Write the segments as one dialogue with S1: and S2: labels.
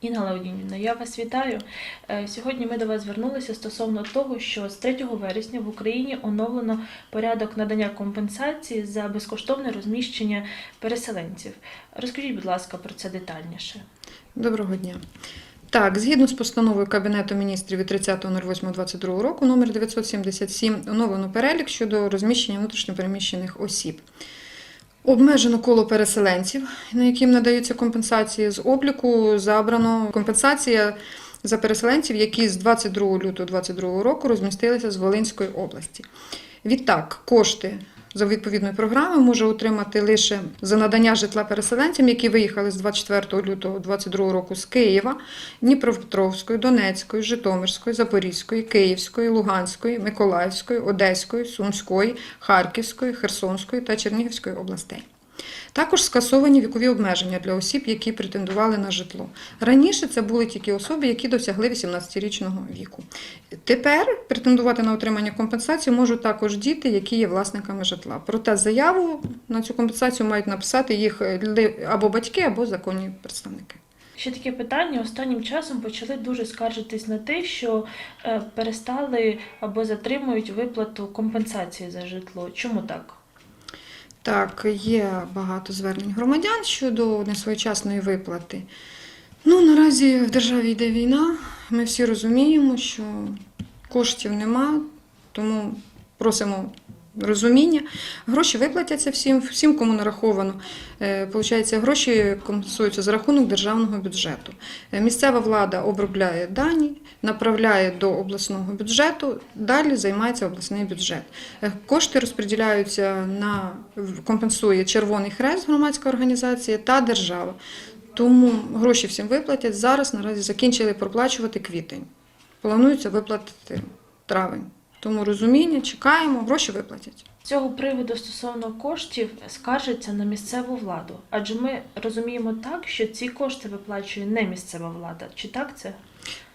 S1: Інна Леонідівна, я вас вітаю. Е, Сьогодні ми до вас звернулися стосовно того, що з 3 вересня в Україні оновлено порядок надання компенсації за безкоштовне розміщення переселенців. Розкажіть, будь ласка, про це детальніше.
S2: Доброго дня. Так, згідно з постановою Кабінету міністрів від 30.08.22 року номер 977 оновлено перелік щодо розміщення внутрішньопереміщених осіб. Обмежено коло переселенців, на яким надаються компенсації з обліку. Забрано компенсація за переселенців, які з 22 лютого 2022 року розмістилися з Волинської області. Відтак, кошти за відповідною програмою може отримати лише за надання житла переселенцям, які виїхали з 24 лютого 2022 року з Києва, Дніпропетровської, Донецької, Житомирської, Запорізької, Київської, Луганської, Миколаївської, Одеської, Сумської, Харківської, Херсонської та Чернігівської областей. Також скасовані вікові обмеження для осіб, які претендували на житло. Раніше це були тільки особи, які досягли 18-річного віку. Тепер претендувати на отримання компенсації можуть також діти, які є власниками житла. Проте заяву на цю компенсацію мають написати їх або батьки, або законні представники.
S1: Ще таке питання останнім часом почали дуже скаржитись на те, що е, перестали або затримують виплату компенсації за житло. Чому так?
S2: Так, є багато звернень громадян щодо несвоєчасної виплати. Ну, наразі в державі йде війна. Ми всі розуміємо, що коштів нема, тому просимо розуміння. Гроші виплатяться всім, всім, кому нараховано. Е, Получається, гроші компенсуються за рахунок державного бюджету. Е, Місцева влада обробляє дані, направляє до обласного бюджету, далі займається обласний бюджет. Е, Кошти розподіляються на компенсує Червоний Хрест, громадська організація та держава. Тому гроші всім виплатять. Зараз наразі закінчили проплачувати квітень. Планується виплатити травень. Тому розуміння, чекаємо, гроші виплатять.
S1: З цього приводу стосовно коштів скаржиться на місцеву владу, адже ми розуміємо так, що ці кошти виплачує не місцева влада. Чи так це?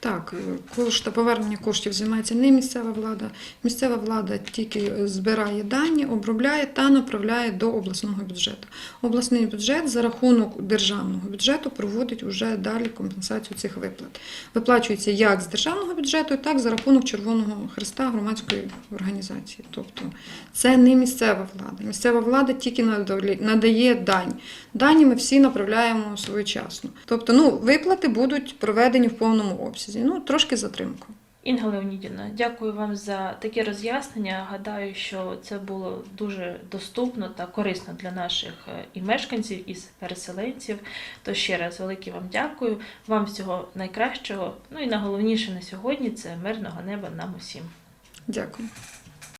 S2: Так, кошти повернення коштів займається не місцева влада. Місцева влада тільки збирає дані, обробляє та направляє до обласного бюджету. Обласний бюджет за рахунок державного бюджету проводить уже далі компенсацію цих виплат. Виплачується як з державного бюджету, так і за рахунок Червоного Христа громадської організації. Тобто це не місцева влада. Місцева влада тільки надає дані. Дані ми всі направляємо своєчасно. Тобто, ну, виплати будуть проведені в повному обсязі. Ну, трошки затримку.
S1: Інга Леонідівна, дякую вам за такі роз'яснення. Гадаю, що це було дуже доступно та корисно для наших е, і мешканців, і переселенців. То ще раз велике вам дякую. Вам всього найкращого. Ну і найголовніше на сьогодні це мирного неба нам усім.
S2: Дякую.